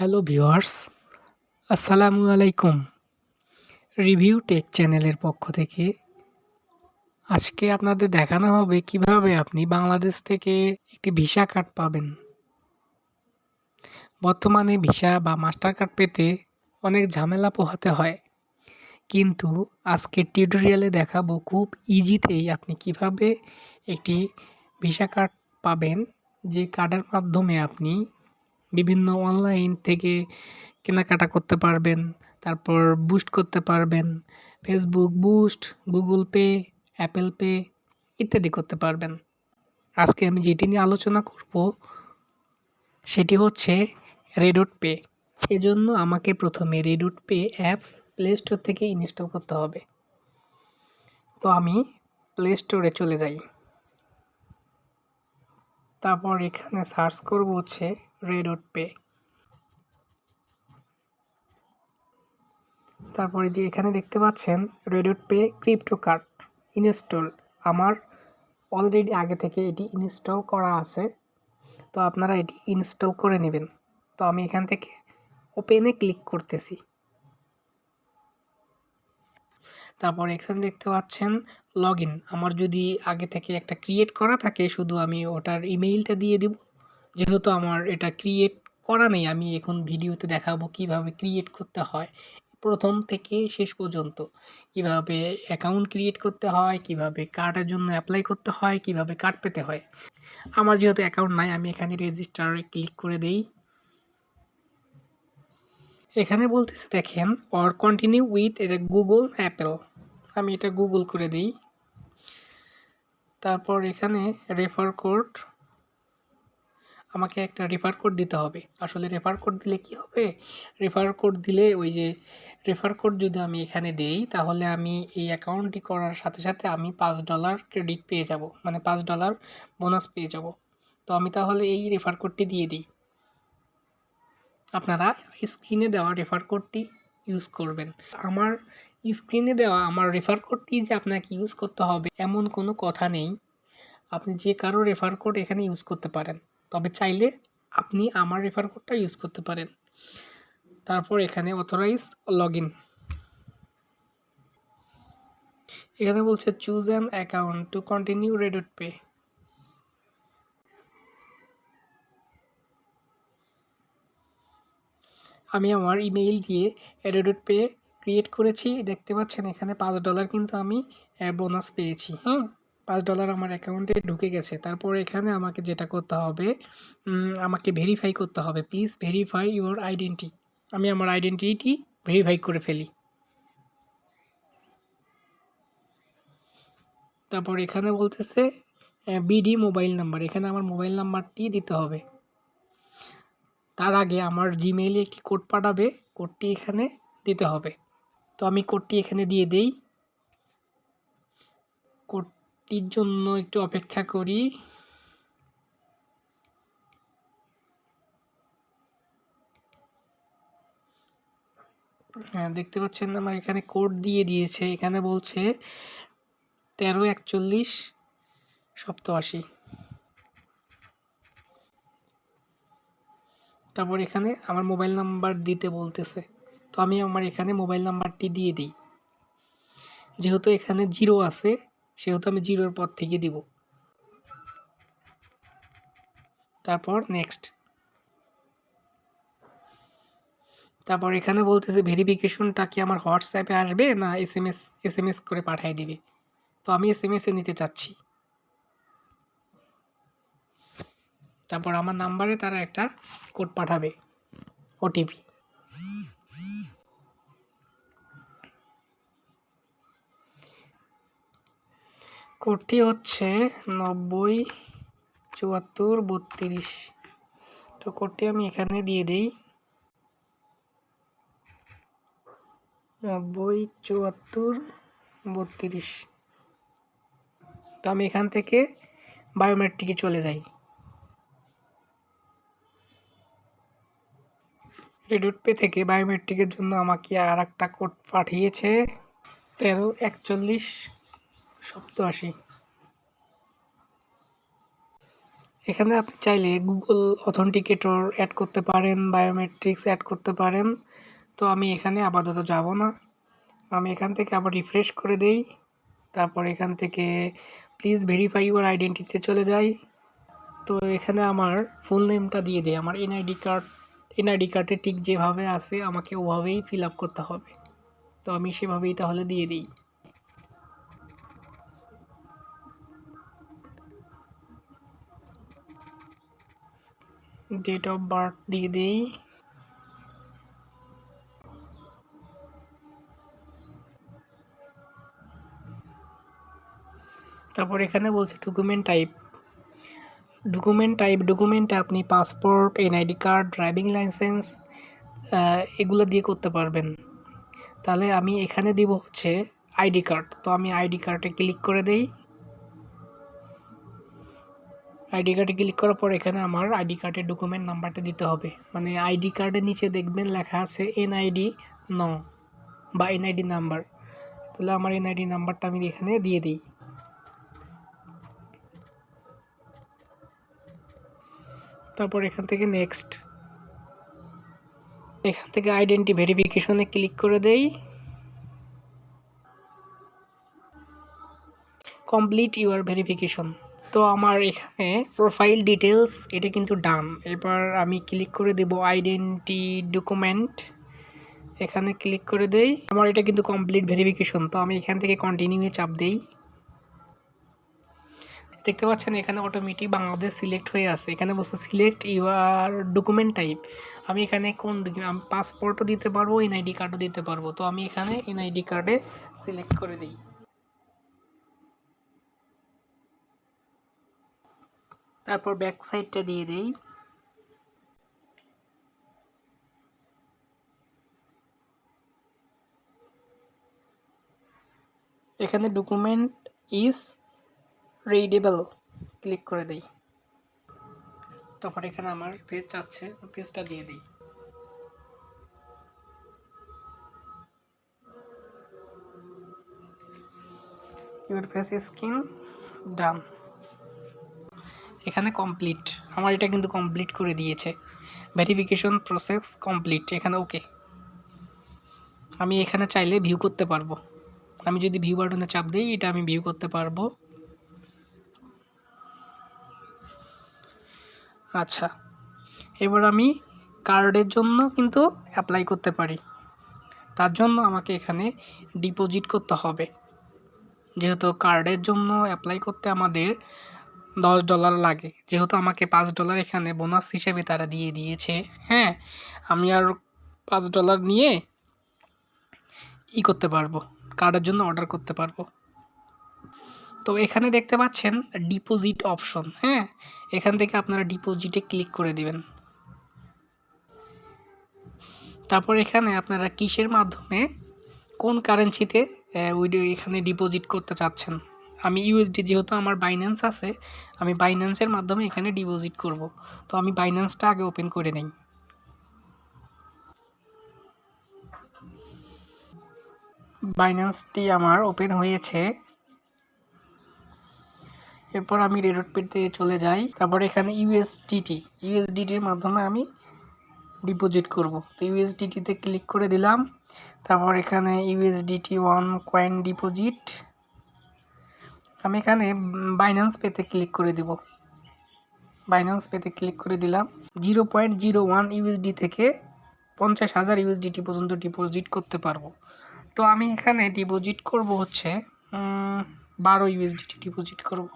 Hello viewers, আসসালামু আলাইকুম। Review take চ্যানেলের পক্ষ থেকে আজকে আপনাদের দেখানো হবে কীভাবে আপনি বাংলাদেশ থেকে একটি ভিসা কার্ড পাবেন। বর্তমানে ভিসা বা মাস্টার কার্ড পেতে অনেক ঝামেলা পোহাতে হয়। কিন্তু আজকের টিউটোরিয়ালে দেখাবো খুব ইজিতেই আপনি কীভাবে একটি ভিসা কার্ড পাবেন, যে কার্ডের মাধ্যমে আপনি বিভিন্ন অনলাইন থেকে কেনাকাটা করতে পারবেন, তারপর বুস্ট করতে পারবেন Facebook boost Google Pay Apple Pay ইত্যাদি করতে পারবেন। আজকে আমি যেটি নিয়ে আলোচনা করব, সেটি হচ্ছে রেডোট পে এজন্য আমাকে প্রথমে রেডোট পে অ্যাপস প্লে স্টোর থেকে ইনস্টল করতে হবে। তো আমি প্লে স্টোরে চলে যাই। তারপর এখানে সার্চ করব হচ্ছে রেডোট পে তারপরে যে এখানে দেখতে পাচ্ছেন RedotPay crypto card install. আমার অলরেডি আগে থেকে এটি ইনস্টল করা আছে, তো আপনারা এটি ইনস্টল করে নেবেন। তো আমি এখান থেকে ওপেনে ক্লিক করতেছি। তারপর এখানে দেখতে পাচ্ছেন লগ আমার যদি আগে থেকে একটা ক্রিয়েট করা থাকে, শুধু আমি ওটার ইমেইলটা দিয়ে দিব। যেহেতু আমার এটা ক্রিয়েট করা নেই, আমি এখন ভিডিওতে দেখাবো কীভাবে ক্রিয়েট করতে হয়। প্রথম থেকে শেষ পর্যন্ত। কীভাবে অ্যাকাউন্ট ক্রিয়েট করতে হয়, কীভাবে কার্ডের জন্য অ্যাপ্লাই করতে হয়, কীভাবে কার্ড পেতে হয়। আমার যেহেতু অ্যাকাউন্ট নাই, আমি এখানে রেজিস্টারে ক্লিক করে দেই। এখানে বলতেছে, দেখেন অর কন্টিনিউ উইথ এটা গুগল অ্যাপেল আমি এটা গুগল করে দিই। তারপর এখানে রেফার কোড আমাকে একটা রেফার কোড দিতে হবে। আসলে রেফার কোড দিলে কি হবে? রেফার কোড দিলে ওই যে রেফার কোড যদি আমি এখানে দেই, তাহলে আমি এই অ্যাকাউন্টটি করার সাথে সাথে আমি পাঁচ ডলার ক্রেডিট পেয়ে যাব। মানে পাঁচ ডলার বোনাস পেয়ে যাব। তো আমি তাহলে এই রেফার কোডটি দিয়ে দিই। আপনারা স্ক্রিনে দেওয়া রেফার কোডটি ইউজ করবেন। আমার স্ক্রিনে দেওয়া, আমার রেফার কোডটি যে আপনাকে ইউজ করতে হবে, এমন কোনো কথা নেই। আপনি যে কারও রেফার কোড এখানে ইউজ করতে পারেন। তবে চাইলে আপনি আমার রেফার কোডটা ইউজ করতে পারেন। তারপর এখানে অথরাইজ লগ ইন এখানে বলছে choose an account to continue RedotPay আমি আমার ইমেইল দিয়ে রেডট পে ক্রিয়েট করেছি। দেখতে পাচ্ছেন, এখানে পাঁচ ডলার কিন্তু আমি বোনাস পেয়েছি হ্যাঁ? পাঁচ ডলার আমার অ্যাকাউন্টে ঢুকে গেছে। তারপর এখানে আমাকে যেটা করতে হবে আমাকে ভেরিফাই করতে হবে। প্লিজ ভেরিফাই ইউর আইডেন্টি আমি আমার আইডেন্টিটি ভেরিফাই করে ফেলি। তারপর এখানে বলতেছে বিডি মোবাইল নাম্বার এখানে আমার মোবাইল নাম্বারটি দিতে হবে। তার আগে আমার জিমেইলে একটি কোড পাঠাবে? কোডটি এখানে দিতে হবে। তো আমি কোডটি এখানে দিয়ে দেই। কোডটির জন্য একটু অপেক্ষা করি। হ্যাঁ দেখতে পাচ্ছেন আমার এখানে কোড দিয়ে দিয়েছে। এখানে বলছে তেরো একচল্লিশ সপ্তআশি। তারপর এখানে আমার মোবাইল নাম্বার দিতে বলতেছে। তো আমি আমার এখানে মোবাইল নাম্বারটি দিয়ে দিই। যেহেতু এখানে জিরো আছে সেহেতু আমি জিরোর পর থেকে দিব। তারপর নেক্সট তারপর এখানে বলতেছে ভেরিফিকেশনটা কি আমার হোয়াটসঅ্যাপে আসবে না S M S S M S করে পাঠিয়ে দিবে? তো আমি এস এম নিতে চাচ্ছি। তারপর আমার নাম্বারে তারা একটা কোড পাঠাবে ওটিপি কোডটি হচ্ছে নব্বই, চুয়াত্তর, বত্রিশ। তো কোডটি আমি এখানে দিয়ে দিই। নব্বই, চুয়াত্তর, বত্রিশ। তো আমি এখান থেকে বায়োমেট্রিকে চলে যাই। রেডুট পে থেকে বায়োমেট্রিকের জন্য আমাকে আর একটা কোড পাঠিয়েছে। তেরো, একচল্লিশ। সপ্তআশি এখানে আপনি চাইলে গুগল অথেন্টিকেটর অ্যাড করতে পারেন বায়োমেট্রিক্স অ্যাড করতে পারেন। তো আমি এখানে আপাতত যাব না। আমি এখান থেকে আবার রিফ্রেশ করে দেই। তারপর এখান থেকে প্লিজ ভেরিফাই ইউর আইডেন্টিটিতে চলে যাই। তো এখানে আমার ফুল নেমটা দিয়ে দেয় আমার এনআইডি কার্ড এনআইডি কার্ডে ঠিক যেভাবে আছে, আমাকে ওভাবেই ফিল আপ করতে হবে। তো আমি সেভাবেই তাহলে দিয়ে দিই। ডেট অফ বার্থ দিয়ে দিই। তারপর এখানে বলছে ডকুমেন্ট টাইপ ডকুমেন্ট টাইপ ডকুমেন্টে আপনি passport NID card driving licence এগুলো দিয়ে করতে পারবেন। তাহলে আমি এখানে দিব হচ্ছে আইডি কার্ড তো আমি আইডি কার্ডে ক্লিক করে দেই। আইডি কার্ডে ক্লিক করার পর এখানে আমার আইডি কার্ডের ডকুমেন্ট নাম্বারটা দিতে হবে। মানে আইডি কার্ডের নিচে দেখবেন লেখা আছে এনআইডি ন বা এনআইডি নাম্বার। তাহলে আমার এনআইডি নাম্বারটা আমি এখানে দিয়ে দিই। তারপর এখান থেকে নেক্সট এখান থেকে আইডেন্টি ভেরিফিকেশনে ক্লিক করে দেই। কমপ্লিট ইউর ভেরিফিকেশন তো আমার এখানে প্রোফাইল ডিটেলস এটা কিন্তু ডান। এবার আমি ক্লিক করে দেব আইডেন্টি ডকুমেন্ট এখানে ক্লিক করে দেই। আমার এটা কিন্তু কমপ্লিট ভেরিফিকেশন তো আমি এখান থেকে কন্টিনিউয়ে চাপ দেই। দেখতে পাচ্ছেন এখানে অটোমেটিক বাংলাদেশ সিলেক্ট হয়ে আছে। এখানে বলছে সিলেক্ট ইউর ডকুমেন্ট টাইপ আমি এখানে কোন পাসপোর্টও দিতে পারব এনআইডি কার্ডও দিতে পারব। তো আমি এখানে এনআইডি কার্ডে সিলেক্ট করে দিই। তারপর ব্যাক সাইডটা দিয়ে দেই। এখানে ডকুমেন্ট ইজ রিডেবল ক্লিক করে দিই। তারপর এখানে আমার পেজ চাচ্ছে পেজটা দিয়ে দিই। ইউর ফেস স্কিন ডান এখানে কমপ্লিট আমার এটা কিন্তু কমপ্লিট করে দিয়েছে। ভেরিফিকেশন প্রসেস কমপ্লিট এখানে ওকে আমি এখানে চাইলে ভিউ করতে পারব। আমি যদি ভিউ বাটনে চাপ দিই, এটা আমি ভিউ করতে পারব। আচ্ছা। এবার আমি কার্ডের জন্য কিন্তু অ্যাপ্লাই করতে পারি। তার জন্য আমাকে এখানে ডিপোজিট করতে হবে। যেহেতু কার্ডের জন্য অ্যাপ্লাই করতে আমাদের দশ ডলার লাগে। যেহেতু আমাকে পাঁচ ডলার এখানে বোনাস হিসেবে তারা দিয়ে দিয়েছে। হ্যাঁ আমি আর পাঁচ ডলার নিয়ে ই করতে পারব, কার্ডের জন্য অর্ডার করতে পারব। তো এখানে দেখতে পাচ্ছেন ডিপোজিট অপশন হ্যাঁ? এখান থেকে আপনারা ডিপোজিটে ক্লিক করে দিবেন। তারপর এখানে আপনারা কিসের মাধ্যমে, কোন কারেন্সিতে এখানে ডিপোজিট করতে চাচ্ছেন? আমি ইউএসডি যেহেতু আমার বাইন্যান্স আছে, আমি বাইন্যান্সের মাধ্যমে এখানে ডিপোজিট করব। তো আমি বাইন্যান্সটা আগে ওপেন করে নেই। বাইন্যান্সটি আমার ওপেন হয়েছে। এরপর আমি রেডট পেতে চলে যাই। তারপর এখানে ইউএসডিটি ইউএসডিটির মাধ্যমে আমি ডিপোজিট করব। তো ইউএসডিটিতে ক্লিক করে দিলাম। তারপর এখানে ইউএসডিটি ওয়ান কয়েন ডিপোজিট আমি এখানে বাইন্যান্স পেতে ক্লিক করে দিব। বাইন্যান্স পেতে ক্লিক করে দিলাম। Zero point zero one USD থেকে পঞ্চাশ হাজার ইউএসডিটি পর্যন্ত ডিপোজিট করতে পারব। তো আমি এখানে ডিপোজিট করব হচ্ছে বারো ইউএসডিটি ডিপোজিট করব।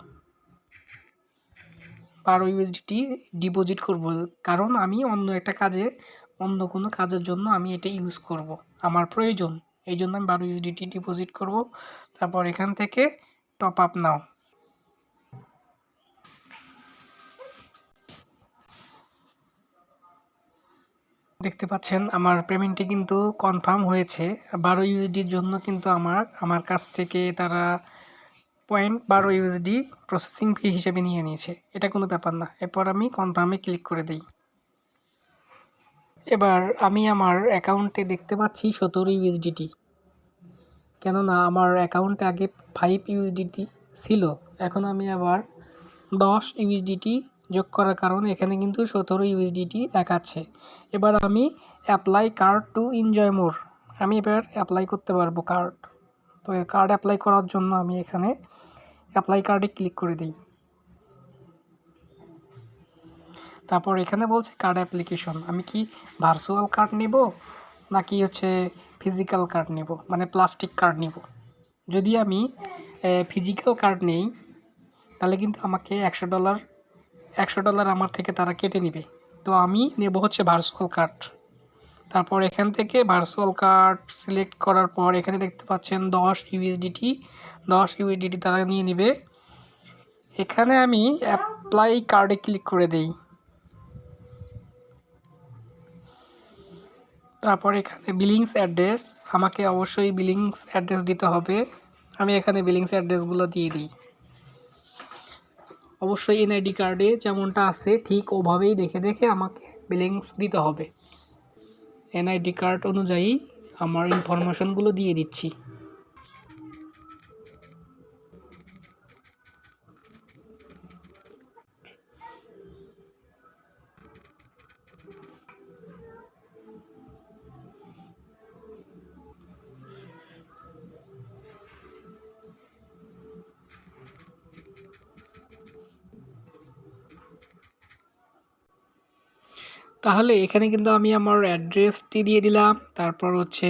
বারো ইউএসডিটি ডিপোজিট করব। কারণ আমি অন্য একটা কাজে, অন্য কোনো কাজের জন্য আমি এটা ইউজ করব। আমার প্রয়োজন। এই জন্য আমি বারো ইউএসডিটি ডিপোজিট করব। তারপর এখান থেকে টপ আপ নাও দেখতে পাচ্ছেন, আমার পেমেন্টটি কিন্তু কনফার্ম হয়েছে। বারো ইউএসডির জন্য কিন্তু আমার আমার কাছ থেকে তারা পয়েন্ট বারো ইউএসডি প্রসেসিং ফি হিসেবে নিয়ে নিয়েছে। এটা কোনো ব্যাপার না। এরপর আমি কনফার্মে ক্লিক করে দিই। এবার আমি আমার অ্যাকাউন্টে দেখতে পাচ্ছি সতেরো ইউএসডিটি কেননা আমার অ্যাকাউন্টে আগে ফাইভ ইউএসডিটি ছিল। এখন আমি আবার দশ ইউএসডিটি যোগ করার কারণে এখানে কিন্তু সতেরো ইউএসডিটি দেখাচ্ছে। এবার আমি apply card to enjoy more আমি এবার অ্যাপ্লাই করতে পারব কার্ড তো কার্ড অ্যাপ্লাই করার জন্য আমি এখানে অ্যাপ্লাই কার্ডে ক্লিক করে দিই। তারপর এখানে বলছে কার্ড অ্যাপ্লিকেশন আমি কি ভার্চুয়াল কার্ড নিব? নাকি হচ্ছে ফিজিক্যাল কার্ড নেব? মানে প্লাস্টিক কার্ড নিব? যদি আমি ফিজিক্যাল কার্ড নেই, তাহলে কিন্তু আমাকে একশো ডলার একশো ডলার আমার থেকে তারা কেটে নেবে। তো আমি নেব হচ্ছে ভার্চুয়াল কার্ড তারপর এখান থেকে ভার্চুয়াল কার্ড সিলেক্ট করার পর এখানে দেখতে পাচ্ছেন দশ ইউএসডিটি দশ ইউএসডিটি তারা নিয়ে নেবে। এখানে আমি অ্যাপ্লাই কার্ডে ক্লিক করে দেই। তারপর এখানে বিলিংস অ্যাড্রেস আমাকে অবশ্যই বিলিংস অ্যাড্রেস দিতে হবে। আমি এখানে বিলিংস অ্যাড্রেসগুলো দিয়ে দিই। অবশ্যই এনআইডি কার্ডে যেমনটা আছে, ঠিক ওভাবেই দেখে দেখে আমাকে বিলিংস দিতে হবে। এনআইডি কার্ড অনুযায়ী আমার ইনফরমেশনগুলো দিয়ে দিচ্ছি। তাহলে এখানে কিন্তু আমি আমার অ্যাড্রেসটি দিয়ে দিলাম, তারপর হচ্ছে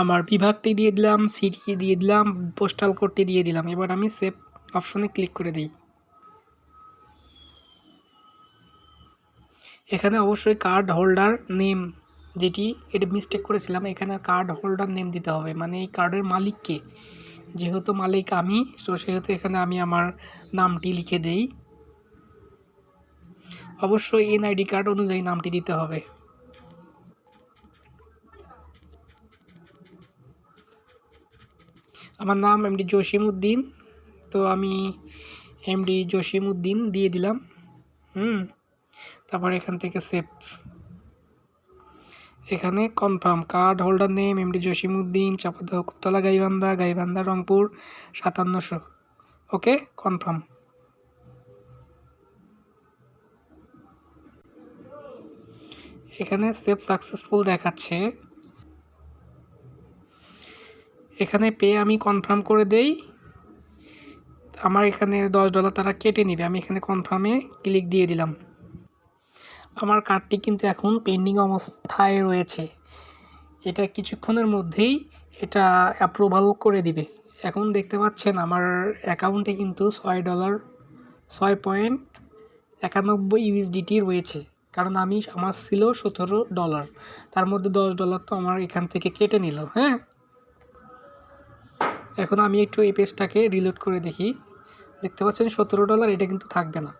আমার বিভাগটি দিয়ে দিলাম সিটি দিয়ে দিলাম পোস্টাল কোডটি দিয়ে দিলাম। এবার আমি সেভ অপশনে ক্লিক করে দিই। এখানে অবশ্যই কার্ড হোল্ডার নেম যেটি, এটা মিস্টেক করেছিলাম, এখানে কার্ড হোল্ডার নেম দিতে হবে। মানে এই কার্ডের মালিককে, যেহেতু মালিক আমি, তো সেহেতু এখানে আমি আমার নামটি লিখে দেই। অবশ্যই এনআইডি কার্ড অনুযায়ী নামটি দিতে হবে। আমার নাম এমডি জসিম উদ্দিন তো আমি এমডি জসিম উদ্দিন দিয়ে দিলাম, হুম, তারপর এখান থেকে সেভ। এখানে confirm card holder name MD Jasim Uddin Chapadah, Kuptola, Gaibandha Gaibandha, Rangpur, সাতান্নশো, okay, confirm. এখানে সেভ সাকসেসফুল দেখাচ্ছে। এখানে পে আমি কনফার্ম করে দেই। আমার এখানে দশ ডলার তারা কেটে নেবে, আমি এখানে কনফার্মে ক্লিক দিয়ে দিলাম। আমার কার্ডটি কিন্তু এখন পেন্ডিং অবস্থায় রয়েছে। এটা কিছুক্ষণের মধ্যেই এটা অ্যাপ্রুভাল করে দিবে। এখন দেখতে পাচ্ছেন আমার অ্যাকাউন্টে কিন্তু ছয় ডলার ছয় পয়েন্ট একানব্বই ইউএসডিটি রয়েছে। কারণ আমি, আমার ছিল সতেরো ডলার তার মধ্যে দশ ডলার তো আমার এখান থেকে কেটে নিল হ্যাঁ? এখন আমি একটু এই পেজটাকে রিলোড করে দেখি। দেখতে পাচ্ছেন সতেরো ডলার এটা কিন্তু থাকবে না।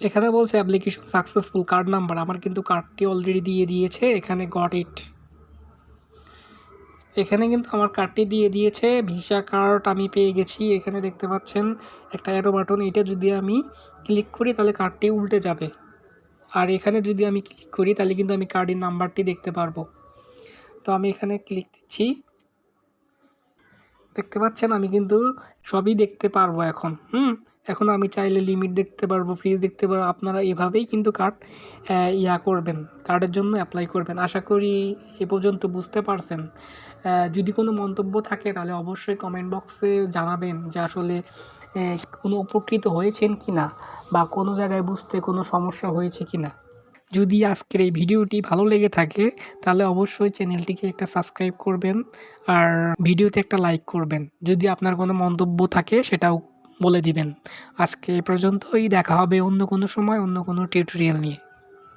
এখানে বলছে অ্যাপ্লিকেশন সাকসেসফুল কার্ড নাম্বার আমার কিন্তু কার্ডটি অলরেডি দিয়ে দিয়েছে। এখানে গট ইট এখানে কিন্তু আমার কার্ডটি দিয়ে দিয়েছে। ভিসা কার্ড আমি পেয়ে গেছি। এখানে দেখতে পাচ্ছেন একটা অ্যারো বাটন এটা যদি আমি ক্লিক করি তাহলে কার্ডটি উল্টে যাবে। আর এখানে যদি আমি ক্লিক করি তাহলে কিন্তু আমি কার্ডের নাম্বারটি দেখতে পারব। তো আমি এখানে ক্লিক দিচ্ছি। দেখতে পাচ্ছেন আমি কিন্তু সবই দেখতে পারব এখন। হুম? এখন আমি চাইলে লিমিট দেখতে পারব ফ্রিজ দেখতে পারব, আপনারা এভাবেই কিন্তু কার্ড ইয়া করবেন কার্ডের জন্য অ্যাপ্লাই করবেন। আশা করি এ পর্যন্ত বুঝতে পারছেন। যদি কোনো মন্তব্য থাকে তাহলে অবশ্যই কমেন্ট বক্সে জানাবেন যে আসলে কোনো উপকৃত হয়েছেন কি না বা কোনো জায়গায় বুঝতে কোনো সমস্যা হয়েছে কি না যদি আজকের এই ভিডিওটি ভালো লেগে থাকে তাহলে অবশ্যই চ্যানেলটিকে একটা সাবস্ক্রাইব করবেন আর ভিডিওতে একটা লাইক করবেন। যদি আপনার কোনো মন্তব্য থাকে সেটাও বলে দিবেন। আজকে এ পর্যন্তই দেখা হবে অন্য কোনো সময় অন্য কোনো টিউটোরিয়াল নিয়ে।